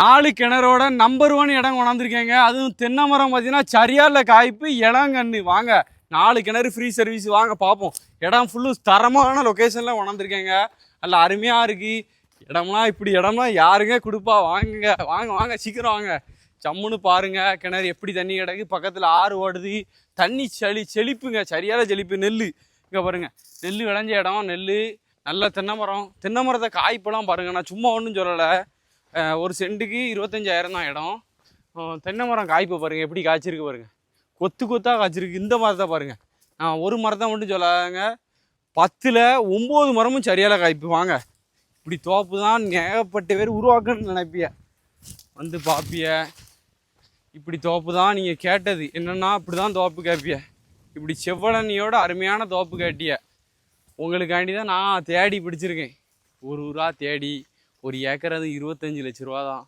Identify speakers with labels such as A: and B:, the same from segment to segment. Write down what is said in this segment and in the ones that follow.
A: நாலு கிணறோட number one இடம் கொண்டாந்துருக்கேங்க. அதுவும் தென்னை மரம் பார்த்தீங்கன்னா சரியால காய்ப்பு இளங்கண்ணு. வாங்க நாலு கிணறு ஃப்ரீ சர்வீஸ் வாங்க பார்ப்போம் இடம் ஃபுல்லு தரமான லொக்கேஷனில் கொண்டாந்துருக்கேங்க. நல்ல அருமையாக இருக்கு. இடம்லாம் இப்படி இடம்லாம் யாருங்க கொடுப்பா? வாங்குங்க வாங்க வாங்க சீக்கிரம் வாங்க. ஜம்முன்னு பாருங்க கிணறு எப்படி தண்ணி கிடக்கு? பக்கத்தில் ஆறு ஓடுது. தண்ணி செழி செழிப்புங்க. சரியான செழிப்பு. நெல் இங்கே பாருங்க நெல் விளைஞ்ச இடம். நெல் நல்ல தென்னை மரம். தென்னை மரத்தை காய்ப்பெல்லாம் பாருங்க. நான் சும்மா ஒன்றும் சொல்லலை. ஒரு சென்ட்டுக்கு இருபத்தஞ்சாயிரம் தான் இடம். தென்னை மரம் காய்ப்பு பாருங்கள் எப்படி காய்ச்சிருக்கு பாருங்கள் கொத்து கொத்தாக காய்ச்சிருக்கு இந்த மரத்தை பாருங்கள் நான் ஒரு மரத்தை மட்டும் சொல்லாதாங்க. பத்தில் ஒம்பது மரமும் சரியால காய்ப்பு வாங்க இப்படி தோப்பு தான் ஏகப்பட்ட பேர் உருவாக்குன்னு நினைப்பிய. வந்து பார்ப்பிய இப்படி தோப்பு தான் நீங்கள் கேட்டது. என்னென்னா இப்படி தான் தோப்பு கேட்பிய இப்படி செவ்வழனியோட அருமையான தோப்பு கேட்டிய. உங்களுக்காண்டி தான் நான் தேடி பிடிச்சிருக்கேன். ஒரு ஊராக தேடி. ஒரு ஏக்கர் அது இருபத்தஞ்சி லட்ச ரூபா தான்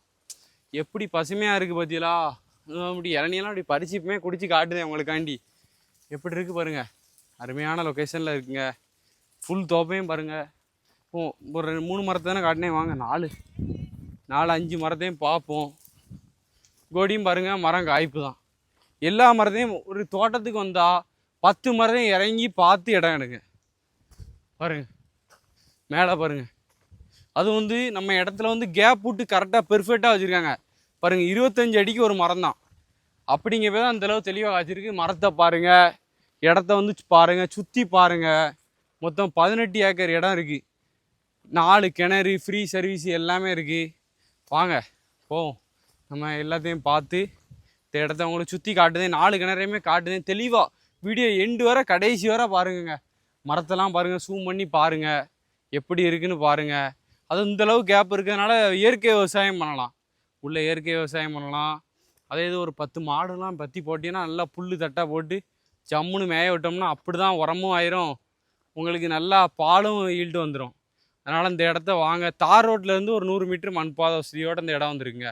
A: எப்படி பசுமையாக இருக்குது பார்த்தீங்களா அப்படி இளநியெல்லாம் அப்படி பறிச்சுப்பமே குடிச்சு காட்டுதேன் உங்களுக்காண்டி. எப்படி இருக்குது பாருங்கள் அருமையான லொக்கேஷனில் இருக்குங்க. ஃபுல் தோப்பையும் பாருங்கள் ஓ ஒரு ரெண்டு மூணு மரத்தை தானே காட்டினேன் வாங்க நாலு. நாலு அஞ்சு மரத்தையும் பார்ப்போம். கோடியும் பாருங்கள் மரம் காய்ப்பு தான் எல்லா மரத்தையும் ஒரு தோட்டத்துக்கு வந்தால் பத்து மரத்தையும் இறங்கி பார்த்து இடம் எடுங்க. பாருங்கள் மேலே பாருங்கள் அது வந்து நம்ம இடத்துல வந்து கேப் விட்டு கரெக்டாக பெர்ஃபெக்டாக வச்சுருக்காங்க. பாருங்கள் இருபத்தஞ்சு அடிக்கு ஒரு மரம் தான் அப்படிங்கவே தான் அந்தளவு தெளிவாக வச்சுருக்கு மரத்தை பாருங்கள் இடத்த வந்து பாருங்கள் சுற்றி பாருங்கள் மொத்தம் பதினெட்டு ஏக்கர் இடம் இருக்குது நாலு கிணறு ஃப்ரீ சர்வீஸ் எல்லாமே இருக்குது வாங்க போவோம். நம்ம எல்லாத்தையும் பார்த்து இந்த இடத்த உங்களை சுற்றி காட்டுதேன் நாலு கிணறையுமே காட்டுதேன் தெளிவாக வீடியோ எண்டு வர கடைசி வர பாருங்கங்க. மரத்தெல்லாம் பாருங்கள் ஜூம் பண்ணி பாருங்கள் எப்படி இருக்குன்னு பாருங்கள் அது இந்தளவு கேப் இருக்கிறதுனால இயற்கை விவசாயம் பண்ணலாம். உள்ளே இயற்கை விவசாயம் பண்ணலாம். அதே இது ஒரு பத்து மாடுலாம் பற்றி போட்டிங்கன்னா நல்லா புல் தட்டாக போட்டு ஜம்முன்னு மேய விட்டோம்னா அப்படி தான் உரமும் ஆயிரும். உங்களுக்கு நல்லா பாலும் ஈல்டு வந்துடும் அதனால் இந்த இடத்த வாங்க. தார் ரோட்லேருந்து ஒரு நூறு மீட்டர் மண் பாதை வசதியோட இந்த இடம் வந்துருங்க.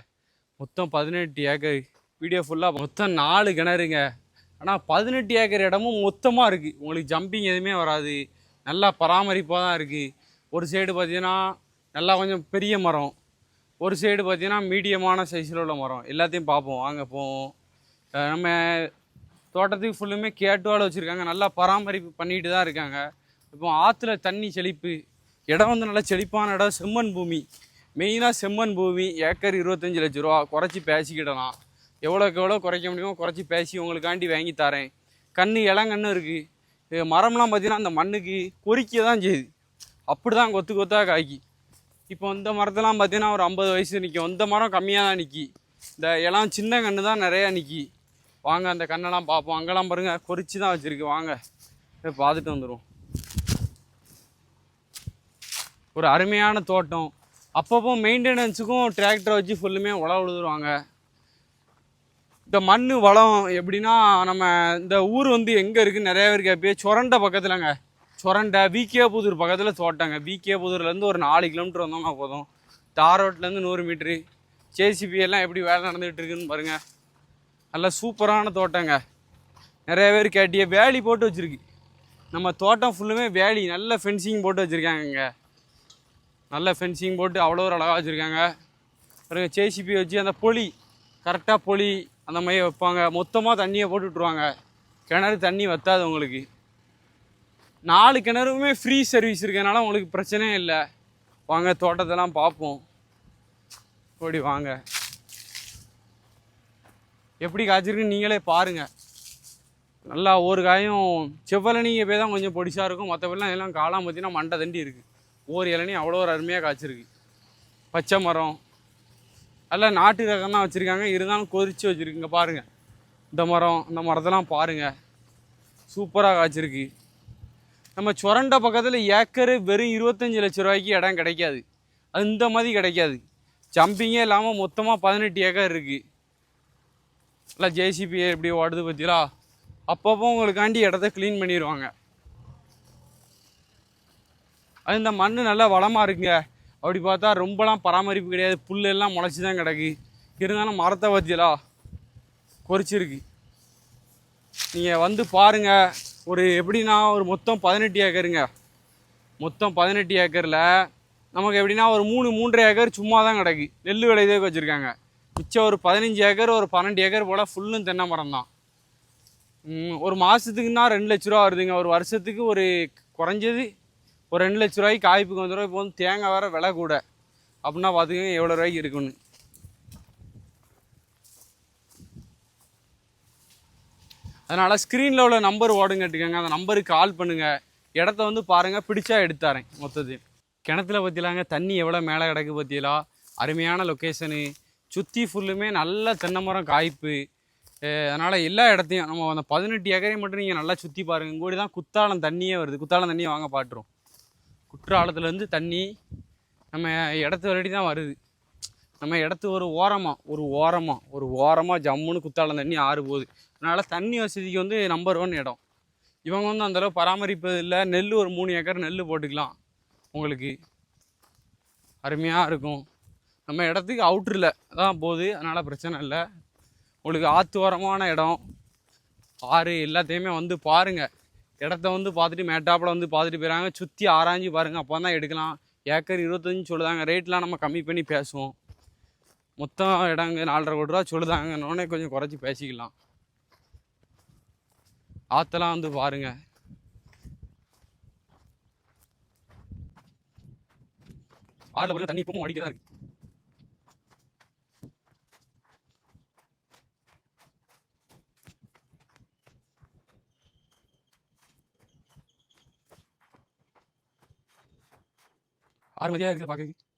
A: மொத்தம் பதினெட்டு ஏக்கர். வீடியோ ஃபுல்லாக மொத்தம் நாலு கிணறுங்க. ஆனால் பதினெட்டு ஏக்கர் இடமும் மொத்தமாக இருக்குது உங்களுக்கு ஜம்பிங் எதுவுமே வராது. நல்லா பராமரிப்பாக தான் இருக்குது ஒரு சைடு பார்த்தீங்கன்னா நல்லா கொஞ்சம் பெரிய மரம். ஒரு சைடு பார்த்தீங்கன்னா மீடியமான சைஸில் உள்ள மரம். எல்லாத்தையும் பார்ப்போம். வாங்க போவோம். நம்ம தோட்டத்துக்கு ஃபுல்லுமே கேட்டுவால் வச்சுருக்காங்க. நல்லா பராமரிப்பு பண்ணிட்டு தான் இருக்காங்க. இப்போ ஆற்றுல தண்ணி செழிப்பு. இடம் வந்து நல்லா செழிப்பான இடம். செம்மண் பூமி. மெயினாக செம்மண் பூமி. ஏக்கர் இருபத்தஞ்சி லட்ச ரூபா. குறைச்சி பேசிக்கிடலாம். எவ்வளோக்கு எவ்வளோ குறைக்க முடியுமோ குறைச்சி பேசி உங்களுக்காண்டி வாங்கி தரேன். கன்று இளங்கன்று இருக்குது மரம்லாம் பார்த்தீங்கன்னா அந்த மண்ணுக்கு பொறிக்க தான் செய்யுது. அப்படி தான் கொத்து கொத்தாக காய்க்கி. இப்போ இந்த மரத்தெல்லாம் பார்த்தீங்கன்னா ஒரு ஐம்பது வயசு நிற்கும் இந்த மரம் கம்மியாக தான் நிற்கி இந்த இளம் சின்ன கன்று தான் நிறையா நிற்கி வாங்க அந்த கண்ணெல்லாம் பார்ப்போம். அங்கெல்லாம் பாருங்கள் கொறிச்சு தான் வச்சுருக்கு. வாங்க பார்த்துட்டு வந்துடுவோம் ஒரு அருமையான தோட்டம். அப்பப்போ மெயின்டெனன்ஸுக்கும் டிராக்டரை வச்சு ஃபுல்லுமே உழவு உழுதுருவாங்க. இந்த மண் வளம் எப்படின்னா நம்ம இந்த ஊர் வந்து எங்கே இருக்குது நிறைய பேர் கேட்பே சுரண்ட பக்கத்தில்ங்க. சுரண்டை விகே புதூர் பக்கத்தில் தோட்டாங்க. விகே புதூர்லேருந்து ஒரு நாலு கிலோமீட்டர் வந்தோம்னா போதும். தார் ரோட்லேருந்து நூறு மீட்ரு ஜேசிபி எல்லாம் எப்படி வேலை நடந்துகிட்டு இருக்குன்னு பாருங்கள் நல்லா சூப்பரான தோட்டங்க. நிறைய பேர் கேட்டிய வேலி போட்டு வச்சுருக்கு. நம்ம தோட்டம் ஃபுல்லுமே வேலி. நல்ல ஃபென்சிங் போட்டு வச்சுருக்காங்கங்க. நல்ல ஃபென்சிங் போட்டு அவ்வளோ ஒரு அழகாக வச்சுருக்காங்க. பிறகு ஜேசிபி வச்சு அந்த பொலி கரெக்டாக பொலி அந்த மாதிரி வைப்பாங்க. மொத்தமாக தண்ணியை போட்டு விட்ருவாங்க கிணறு தண்ணி வத்தாது உங்களுக்கு. நாலு கிணறுமே ஃப்ரீ சர்வீஸ் இருக்கனால உங்களுக்கு பிரச்சனையே இல்லை. வாங்க தோட்டத்தெல்லாம் பார்ப்போம். ஓடி வாங்க. எப்படி காய்ச்சிருக்குன்னு நீங்களே பாருங்கள் நல்லா ஒரு காயும் செவ்வலனி போய் தான் கொஞ்சம் பொடிசாக இருக்கும். மற்றபடிலாம் எல்லாம் காளாம் பார்த்தீங்கன்னா மண்டை தண்டி இருக்குது ஒரு இளநீ அவ்வளோ ஒரு அருமையாக காய்ச்சிருக்கு. பச்சை மரம். எல்லாம் நாட்டு ரகம் தான் வச்சுருக்காங்க. இருந்தாலும் கொதிச்சு வச்சுருக்குங்க பாருங்கள் இந்த மரம் இந்த மரத்தெல்லாம் பாருங்கள் சூப்பராக காய்ச்சிருக்கு. நம்ம சுரண்ட பக்கத்தில் ஏக்கரு வெறும் இருபத்தஞ்சி லட்ச ரூபாய்க்கு இடம் கிடைக்காது. அது இந்த மாதிரி கிடைக்காது. ஜம்பிங்கே இல்லாமல் மொத்தமாக பதினெட்டு ஏக்கர் இருக்குது இல்லை ஜேசிபி எப்படி ஓடுது பார்த்தீங்களா அப்பப்போ உங்களுக்காண்டி இடத்த க்ளீன் பண்ணிடுவாங்க அது இந்த மண் நல்லா வளமாக இருக்குங்க. அப்படி பார்த்தா ரொம்பலாம் பராமரிப்பு கிடையாது. புல் எல்லாம் முளைச்சி தான் கிடக்கு. இருந்தாலும் மரத்தை பற்றியலா கொறிச்சிருக்கு. நீங்கள் வந்து பாருங்கள் ஒரு எப்படின்னா ஒரு மொத்தம் பதினெட்டு ஏக்கருங்க. மொத்தம் பதினெட்டு ஏக்கரில் நமக்கு எப்படின்னா ஒரு மூணு மூன்றரை ஏக்கர் சும்மா தான் கிடக்கு. நெல் விளையதே வச்சுருக்காங்க. மிச்சம் ஒரு பதினஞ்சு ஏக்கர் ஒரு பன்னெண்டு ஏக்கர் போல் ஃபுல்லும் தென்னை மரம் தான். ஒரு மாதத்துக்குன்னா ரெண்டு லட்ச ரூபா வருதுங்க. ஒரு வருஷத்துக்கு ஒரு குறைஞ்சது ஒரு ரெண்டு லட்ச ரூபாய்க்கு காய்ப்புக்கு வந்துடும் இப்போ வந்து தேங்காய் வேறு விலை கூட. அப்படின்னா பார்த்துக்கங்க எவ்வளோ ரூபாய்க்கு இருக்குன்னு. அதனால் ஸ்க்ரீனில் உள்ள நம்பர் ஓடுங்க கேட்டுக்கோங்க. அந்த நம்பருக்கு கால் பண்ணுங்கள் இடத்த வந்து பாருங்கள் பிடிச்சா எடுத்தாரேன் மொத்தது கிணத்துல பற்றிலாங்க தண்ணி எவ்வளோ மேலே கிடக்கு பற்றியலா அருமையான லொக்கேஷனு சுற்றி ஃபுல்லுமே நல்ல தென்னை மரம் காய்ப்பு. அதனால் எல்லா இடத்தையும் நம்ம அந்த பதினெட்டு ஏக்கரையும் மட்டும் நீங்கள் நல்லா சுற்றி பாருங்கள் கூட தான் குத்தாலம் தண்ணியே வருது. குத்தாலம் தண்ணியை வாங்க பாட்டுரும் குற்றாலத்துலேருந்து தண்ணி நம்ம இடத்து வரைக்கும் தான் வருது. நம்ம இடத்து ஒரு ஓரமாக ஒரு ஓரமாக ஒரு ஓரமாக ஜம்முன்னு குத்தாலம் தண்ணி ஆறு போகுது. அதனால் தண்ணி வசதிக்கு வந்து நம்பர் ஒன் இடம். இவங்க வந்து அந்தளவு பராமரிப்பது இல்லை. நெல் ஒரு மூணு ஏக்கர் நெல் போட்டுக்கலாம். உங்களுக்கு அருமையாக இருக்கும். நம்ம இடத்துக்கு அவுட்ரில் தான் போகுது. அதனால் பிரச்சனை இல்லை. உங்களுக்கு ஆற்று ஓரமான இடம். ஆறு எல்லாத்தையுமே வந்து பாருங்கள் இடத்த வந்து பார்த்துட்டு மேட்டாப்பில் வந்து பார்த்துட்டு போயிறாங்க. சுற்றி ஆராய்ஞ்சு பாருங்கள் அப்போ தான் எடுக்கலாம். ஏக்கர் இருபத்தஞ்சு சொல்லுதாங்க. ரேட்லாம் நம்ம கம்மி பண்ணி பேசுவோம். மொத்தம் இடங்க நாலரை கோடி ரூபா சொல்லுதாங்கன்னொடனே கொஞ்சம் குறைச்சி பேசிக்கலாம். ஆற்றெல்லாம் வந்து பாருங்கள் ஆறில் வந்து தண்ணி இப்பவும் அடிக்க இருக்கு. ஆறு மதியாக இருக்குது பார்க்க